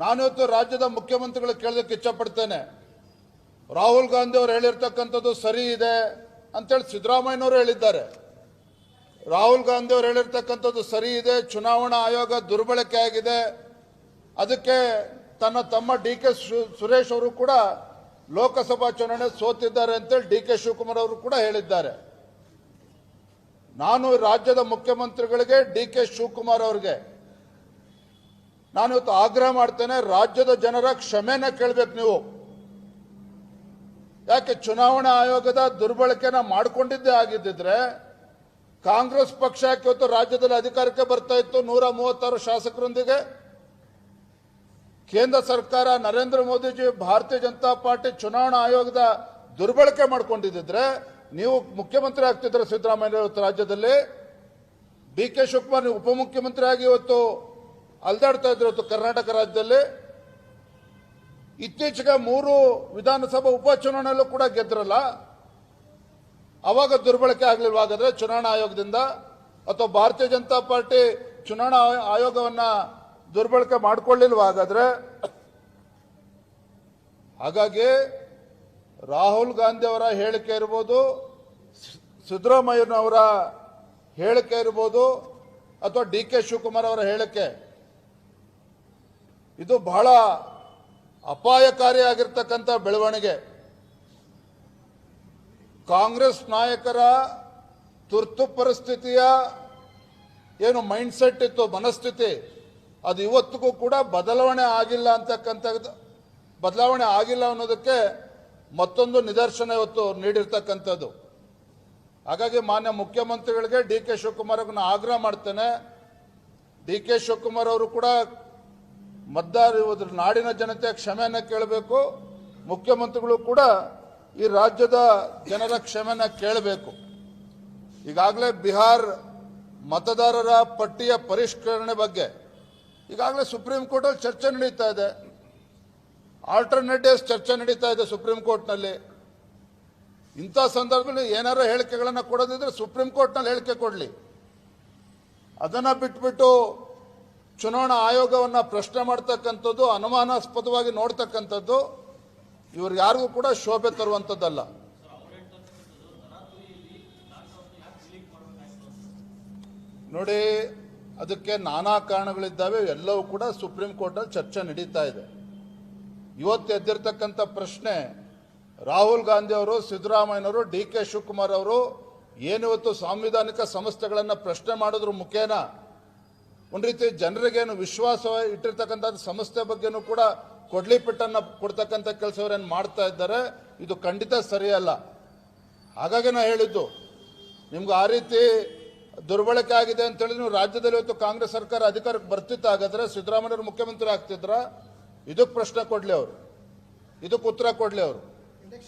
ನಾನಿವತ್ತು ರಾಜ್ಯದ ಮುಖ್ಯಮಂತ್ರಿಗಳು ಕೇಳೋದಕ್ಕೆ ಇಚ್ಛಪಡ್ತೇನೆ. ರಾಹುಲ್ ಗಾಂಧಿ ಅವರು ಹೇಳಿರ್ತಕ್ಕಂಥದ್ದು ಸರಿ ಇದೆ ಅಂತೇಳಿ ಸಿದ್ದರಾಮಯ್ಯನವರು ಹೇಳಿದ್ದಾರೆ. ರಾಹುಲ್ ಗಾಂಧಿ ಅವರು ಹೇಳಿರ್ತಕ್ಕಂಥದ್ದು ಸರಿ ಇದೆ, ಚುನಾವಣಾ ಆಯೋಗ ದುರ್ಬಳಕೆ ಆಗಿದೆ. ಅದಕ್ಕೆ ತನ್ನ ತಮ್ಮ ಡಿ ಕೆ ಸುರೇಶ್ ಅವರು ಕೂಡ ಲೋಕಸಭಾ ಚುನಾವಣೆ ಸೋತಿದ್ದಾರೆ ಅಂತೇಳಿ ಡಿ ಕೆ ಶಿವಕುಮಾರ್ ಅವರು ಕೂಡ ಹೇಳಿದ್ದಾರೆ. ನಾನು ರಾಜ್ಯದ ಮುಖ್ಯಮಂತ್ರಿಗಳಿಗೆ ಡಿ ಕೆ ಶಿವಕುಮಾರ್ ಅವರಿಗೆ ನಾನು ಇವತ್ತು ಆಗ್ರಹ ಮಾಡ್ತೇನೆ, ರಾಜ್ಯದ ಜನರ ಕ್ಷಮೆನ ಕೇಳಬೇಕು ನೀವು. ಯಾಕೆ ಚುನಾವಣಾ ಆಯೋಗದ ದುರ್ಬಳಕೆನ ಮಾಡಿಕೊಂಡಿದ್ದೇ ಆಗಿದ್ದಿದ್ರೆ, ಕಾಂಗ್ರೆಸ್ ಪಕ್ಷ ಯಾಕೆ ಇವತ್ತು ರಾಜ್ಯದಲ್ಲಿ ಅಧಿಕಾರಕ್ಕೆ ಬರ್ತಾ ಇತ್ತು ನೂರ ಮೂವತ್ತಾರು ಶಾಸಕರೊಂದಿಗೆ? ಕೇಂದ್ರ ಸರ್ಕಾರ ನರೇಂದ್ರ ಮೋದಿಜಿ ಭಾರತೀಯ ಜನತಾ ಪಾರ್ಟಿ ಚುನಾವಣಾ ಆಯೋಗದ ದುರ್ಬಳಕೆ ಮಾಡ್ಕೊಂಡಿದ್ದಿದ್ರೆ, ನೀವು ಮುಖ್ಯಮಂತ್ರಿ ಆಗ್ತಿದ್ರೆ ಸಿದ್ದರಾಮಯ್ಯ ಇವತ್ತು ರಾಜ್ಯದಲ್ಲಿ ಡಿ ಕೆ ಶಿವಕುಮಾರ್ ನೀವು ಉಪಮುಖ್ಯಮಂತ್ರಿ ಆಗಿ ಇವತ್ತು ಅಲ್ದಾಡ್ತಾ ಇವತ್ತು ಕರ್ನಾಟಕ ರಾಜ್ಯದಲ್ಲಿ. ಇತ್ತೀಚೆಗೆ ಮೂರು ವಿಧಾನಸಭಾ ಉಪಚುನಾವಣೆಯಲ್ಲೂ ಕೂಡ ಗೆದ್ರಲ್ಲ. ಅವಾಗ ದುರ್ಬಳಕೆ ಆಗಲಿಲ್ವಾಗಾದ್ರೆ ಚುನಾವಣಾ ಆಯೋಗದಿಂದ? ಅಥವಾ ಭಾರತೀಯ ಜನತಾ ಪಾರ್ಟಿ ಚುನಾವಣಾ ಆಯೋ- ಆಯೋಗವನ್ನ ದುರ್ಬಳಕೆ ಮಾಡಿಕೊಳ್ಳಿಲ್ವಾಗಾದ್ರೆ ಹಾಗಾಗಿ ರಾಹುಲ್ ಗಾಂಧಿ ಅವರ ಹೇಳಿಕೆ ಇರ್ಬೋದು, ಸಿದ್ದರಾಮಯ್ಯನವರ ಹೇಳಿಕೆ ಇರ್ಬೋದು, ಅಥವಾ ಡಿ ಕೆ ಶಿವಕುಮಾರ್ ಅವರ ಹೇಳಿಕೆ. ಇದು ಬಹಳ ಅಪಾಯಕಾರಿಯಾಗಿರ್ತಕ್ಕಂಥ ಬೆಳವಣಿಗೆ. ಕಾಂಗ್ರೆಸ್ ನಾಯಕರ ತುರ್ತು ಪರಿಸ್ಥಿತಿಯ ಏನು ಮೈಂಡ್ಸೆಟ್ ಇತ್ತು, ಮನಸ್ಥಿತಿ, ಅದು ಇವತ್ತಿಗೂ ಕೂಡ ಬದಲಾವಣೆ ಆಗಿಲ್ಲ ಅಂತಕ್ಕಂಥದ್ದು, ಬದಲಾವಣೆ ಆಗಿಲ್ಲ ಅನ್ನೋದಕ್ಕೆ ಮತ್ತೊಂದು ನಿದರ್ಶನ ಇವತ್ತು ನೀಡಿರ್ತಕ್ಕಂಥದ್ದು. ಹಾಗಾಗಿ ಮಾನ್ಯ ಮುಖ್ಯಮಂತ್ರಿಗಳಿಗೆ ಡಿ ಕೆ ಶಿವಕುಮಾರ್ ಅವ್ರನ್ನ ಆಗ್ರಹ ಮಾಡ್ತೇನೆ. ಡಿ ಕೆ ಶಿವಕುಮಾರ್ ಅವರು ಕೂಡ ಮತದಾರ ನಾಡಿನ ಜನತೆ ಕ್ಷಮೆಯನ್ನ ಕೇಳಬೇಕು. ಮುಖ್ಯಮಂತ್ರಿಗಳು ಕೂಡ ಈ ರಾಜ್ಯದ ಜನರ ಕ್ಷಮೆಯನ್ನ ಕೇಳಬೇಕು. ಈಗಾಗಲೇ ಬಿಹಾರ್ ಮತದಾರರ ಪಟ್ಟಿಯ ಪರಿಷ್ಕರಣೆ ಬಗ್ಗೆ ಈಗಾಗಲೇ ಸುಪ್ರೀಂ ಕೋರ್ಟಲ್ಲಿ ಚರ್ಚೆ ನಡೀತಾ ಇದೆ. ಆಲ್ಟರ್ನೇಟಿವ್ಸ್ ಚರ್ಚೆ ನಡೀತಾ ಇದೆ ಸುಪ್ರೀಂ ಕೋರ್ಟ್ನಲ್ಲಿ. ಇಂಥ ಸಂದರ್ಭದಲ್ಲಿ ಏನಾರು ಹೇಳಿಕೆಗಳನ್ನು ಕೊಡೋದಿದ್ರೆ ಸುಪ್ರೀಂ ಕೋರ್ಟ್ನಲ್ಲಿ ಹೇಳಿಕೆ ಕೊಡಲಿ. ಅದನ್ನ ಬಿಟ್ಬಿಟ್ಟು ಚುನಾವಣಾ ಆಯೋಗವನ್ನು ಪ್ರಶ್ನೆ ಮಾಡ್ತಕ್ಕಂಥದ್ದು ಅನುಮಾನಾಸ್ಪದವಾಗಿ ನೋಡ್ತಕ್ಕಂಥದ್ದು ಇವ್ರಿಗೆ ಯಾರಿಗೂ ಕೂಡ ಶೋಭೆ ತರುವಂಥದ್ದಲ್ಲ. ನೋಡಿ, ಅದಕ್ಕೆ ನಾನಾ ಕಾರಣಗಳಿದ್ದಾವೆ, ಎಲ್ಲವೂ ಕೂಡ ಸುಪ್ರೀಂ ಕೋರ್ಟಲ್ಲಿ ಚರ್ಚೆ ನಡೀತಾ ಇದೆ. ಇವತ್ತು ಎದ್ದಿರ್ತಕ್ಕಂಥ ಪ್ರಶ್ನೆ, ರಾಹುಲ್ ಗಾಂಧಿ ಅವರು ಸಿದ್ದರಾಮಯ್ಯನವರು ಡಿ ಕೆ ಶಿವಕುಮಾರ್ ಅವರು, ಏನಿವತ್ತು ಸಾಂವಿಧಾನಿಕ ಸಂಸ್ಥೆಗಳನ್ನು ಪ್ರಶ್ನೆ ಮಾಡೋದ್ರ ಮುಖೇನ ಒಂದು ರೀತಿ ಜನರಿಗೇನು ವಿಶ್ವಾಸ ಇಟ್ಟಿರ್ತಕ್ಕಂಥ ಸಂಸ್ಥೆ ಬಗ್ಗೆನೂ ಕೂಡ ಕೊಡ್ಲಿ ಪಿಟ್ಟನ್ನು ಕೊಡ್ತಕ್ಕಂಥ ಕೆಲಸವರೇನು ಮಾಡ್ತಾ ಇದ್ದಾರೆ, ಇದು ಖಂಡಿತ ಸರಿಯಲ್ಲ. ಹಾಗಾಗಿ ನಾ ಹೇಳಿದ್ದು, ನಿಮ್ಗೆ ಆ ರೀತಿ ದುರ್ಬಳಕೆ ಆಗಿದೆ ಅಂತೇಳಿ ನೀವು ರಾಜ್ಯದಲ್ಲಿ ಇವತ್ತು ಕಾಂಗ್ರೆಸ್ ಸರ್ಕಾರ ಅಧಿಕಾರಕ್ಕೆ ಬರ್ತಿತ್ತು ಹಾಗಾದ್ರೆ ಸಿದ್ದರಾಮಯ್ಯವರು ಮುಖ್ಯಮಂತ್ರಿ ಆಗ್ತಿದ್ರ? ಇದಕ್ಕೆ ಪ್ರಶ್ನೆ ಕೊಡಲಿ ಅವರು. ಇದಕ್ಕೆ ಉತ್ತರ ಕೊಡಲಿ ಅವರು.